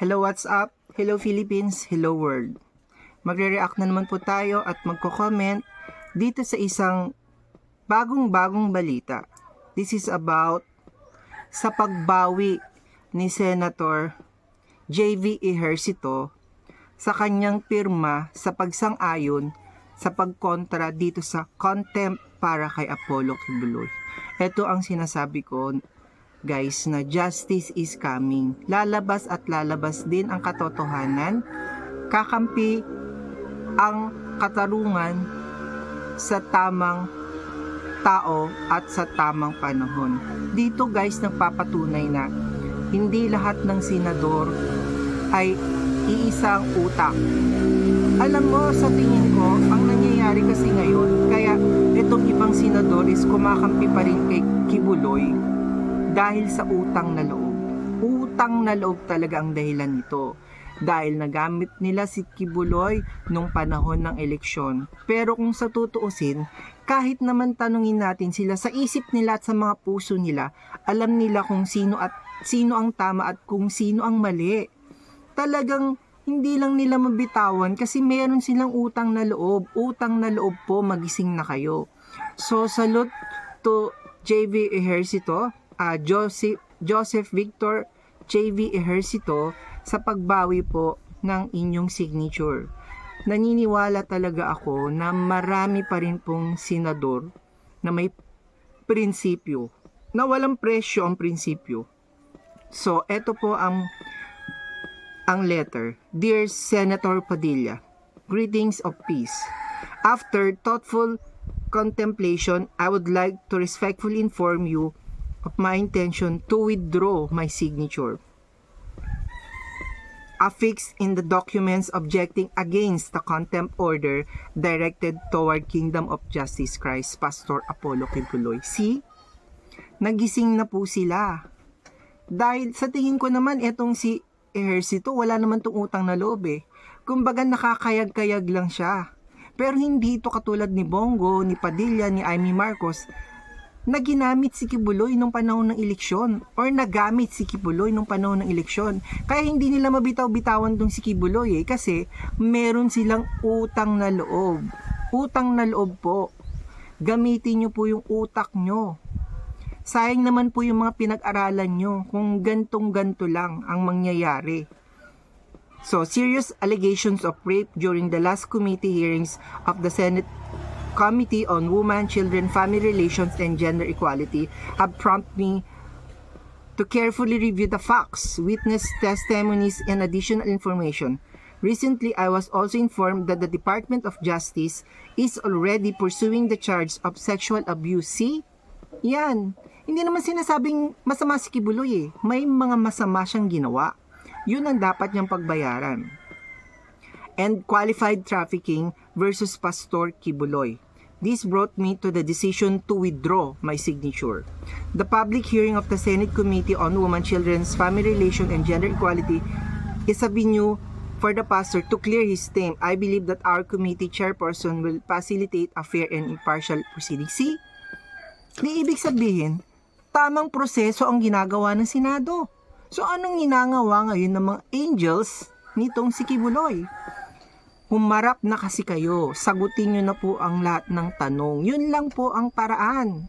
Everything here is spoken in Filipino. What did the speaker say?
Hello, what's up? Hello, Philippines. Hello, world. Magre-react na naman po tayo at magko-comment dito sa isang bagong-bagong balita. This is about sa pagbawi ni Senator J.V. Ejercito sa kanyang pirma sa pagsang-ayon sa pagkontra dito sa contempt para kay Apollo Kibuloy. Ito ang sinasabi ko guys na justice is coming. Lalabas at lalabas din ang katotohanan. Kakampi ang katarungan sa tamang tao at sa tamang panahon. Dito guys nagpapatunay na hindi lahat ng senador ay iisang utak. Alam mo, sa tingin ko, ang nangyayari kasi ngayon, kaya itong ibang senador is kumakampi pa rin kay Kibuloy dahil sa utang na loob. Utang na loob talaga ang dahilan nito. Dahil nagamit nila si Kibuloy nung panahon ng eleksyon. Pero kung sa tutuusin, kahit naman tanungin natin sila sa isip nila at sa mga puso nila, alam nila kung sino at sino ang tama at kung sino ang mali. Talagang hindi lang nila mabitawan kasi meron silang utang na loob. Utang na loob po, magising na kayo. So, salute to JV Ejercito, ah, Joseph, Joseph Victor JV Ejercito sa pagbawi po ng inyong signature. Naniniwala talaga ako na marami pa rin pong senador na may prinsipyo, na walang presyo ang prinsipyo. So, eto po ang ang letter. Dear Senator Padilla, greetings of peace. After thoughtful contemplation, I would like to respectfully inform you of my intention to withdraw my signature. Affixed in the documents objecting against the contempt order directed toward Kingdom of Justice Christ, Pastor Apollo Kibuloy. See? Nagising na po sila. Dahil sa tingin ko naman, etong si Ejercito, wala naman tong utang na loob eh. Kumbaga nakakayag-kayag lang siya. Pero hindi ito katulad ni Bongo, ni Padilla, ni Amy Marcos na ginamit si Kibuloy nung panahon ng eleksyon or nagamit si Kibuloy nung panahon ng eleksyon. Kaya hindi nila mabitaw-bitawan tong si Kibuloy eh kasi meron silang utang na loob. Utang na loob po. Gamitin nyo po yung utak nyo. Sayang naman po yung mga pinag-aralan nyo kung gantong-ganto lang ang mangyayari. So, serious allegations of rape during the last committee hearings of the Senate Committee on Women, Children, Family Relations, and Gender Equality have prompted me to carefully review the facts, witness testimonies, and additional information. Recently, I was also informed that the Department of Justice is already pursuing the charge of sexual abuse. See? Yan. Hindi naman sinasabing masama si Kibuloy eh. May mga masama siyang ginawa. Yun ang dapat niyang pagbayaran. And qualified trafficking versus Pastor Kibuloy. This brought me to the decision to withdraw my signature. The public hearing of the Senate Committee on Women, Children's Family Relation and Gender Equality is a venue for the pastor to clear his name. I believe that our committee chairperson will facilitate a fair and impartial proceeding. See? Di ibig sabihin, tamang proseso ang ginagawa ng Senado. So anong ginagawa ngayon ng mga angels nitong si Kibuloy? Humarap na kasi kayo. Sagutin nyo na po ang lahat ng tanong. Yun lang po ang paraan.